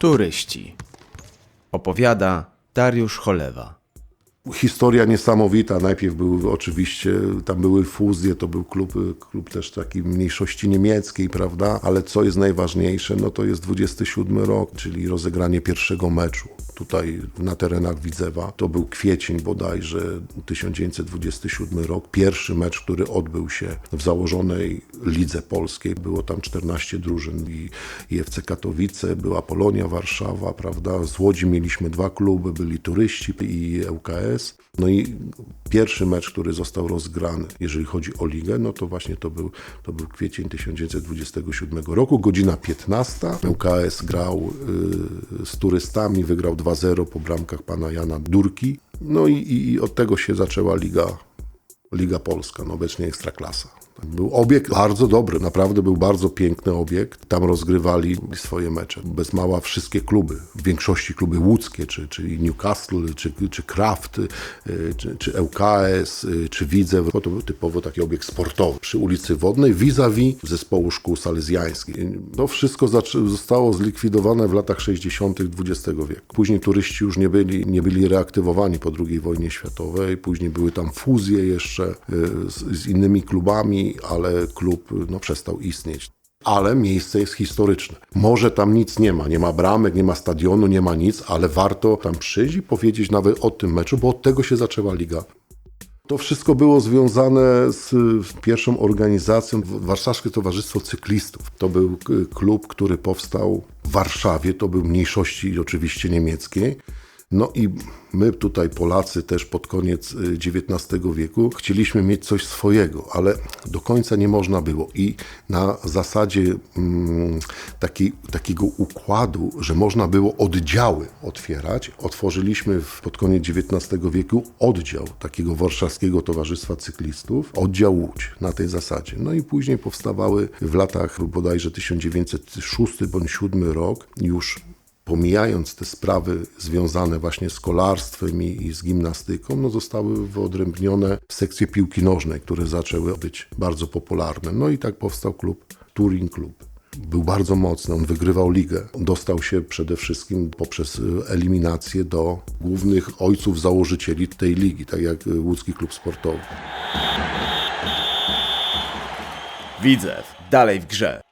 Turyści. Opowiada Dariusz Cholewa. Historia niesamowita. Najpierw były oczywiście, tam były fuzje, to był klub, klub też takiej mniejszości niemieckiej, prawda? Ale co jest najważniejsze, no to jest 27 rok, czyli rozegranie pierwszego meczu tutaj na terenach Widzewa. To był kwiecień bodajże 1927 rok. Pierwszy mecz, który odbył się w założonej lidze polskiej. Było tam 14 drużyn i, i FC Katowice, była Polonia Warszawa, prawda? Z Łodzi mieliśmy dwa kluby, byli turyści i ŁKS. No i pierwszy mecz, który został rozgrany, jeżeli chodzi o ligę, no to właśnie to był, to był kwiecień 1927 roku, godzina 15. ŁKS grał y, z turystami, wygrał 2-0 po bramkach pana Jana Durki. No i, i, i od tego się zaczęła liga, liga polska, no obecnie Ekstraklasa. Był obiekt bardzo dobry, naprawdę był bardzo piękny obiekt. Tam rozgrywali swoje mecze. Bez mała wszystkie kluby, w większości kluby łódzkie, czy, czyli Newcastle, czy, czy Kraft, y, czy, czy ŁKS, y, czy Widzew. To był typowo taki obiekt sportowy przy ulicy Wodnej, vis-a-vis zespołu szkół salezjańskich. To wszystko zostało zlikwidowane w latach 60. XX wieku. Później turyści już nie byli, nie byli reaktywowani po II wojnie światowej. Później były tam fuzje jeszcze y, z, z innymi klubami, ale klub no, przestał istnieć. Ale miejsce jest historyczne. Może tam nic nie ma, nie ma bramek, nie ma stadionu, nie ma nic, ale warto tam przyjść i powiedzieć nawet o tym meczu, bo od tego się zaczęła liga. To wszystko było związane z pierwszą organizacją Warszawskie Towarzystwo Cyklistów. To był y, klub, który powstał w Warszawie, to był mniejszości oczywiście niemieckiej. No i my tutaj Polacy też pod koniec y, XIX wieku chcieliśmy mieć coś swojego, ale do końca nie można było. I na zasadzie mm, takiej, takiego układu, że można było oddziały otwierać, otworzyliśmy w, pod koniec XIX wieku oddział takiego Warszawskiego Towarzystwa Cyklistów, oddział Łódź na tej zasadzie. No i później powstawały w latach bodajże 1906 bądź 7 rok już pomijając te sprawy związane właśnie z kolarstwem i, i z gimnastyką, no zostały wyodrębnione sekcje piłki nożnej, które zaczęły być bardzo popularne. No i tak powstał klub Touring Club. Był bardzo mocny, on wygrywał ligę. Dostał się przede wszystkim poprzez y, eliminację do głównych ojców założycieli tej ligi, tak jak y, łódzki klub sportowy. Widzew. Dalej w grze.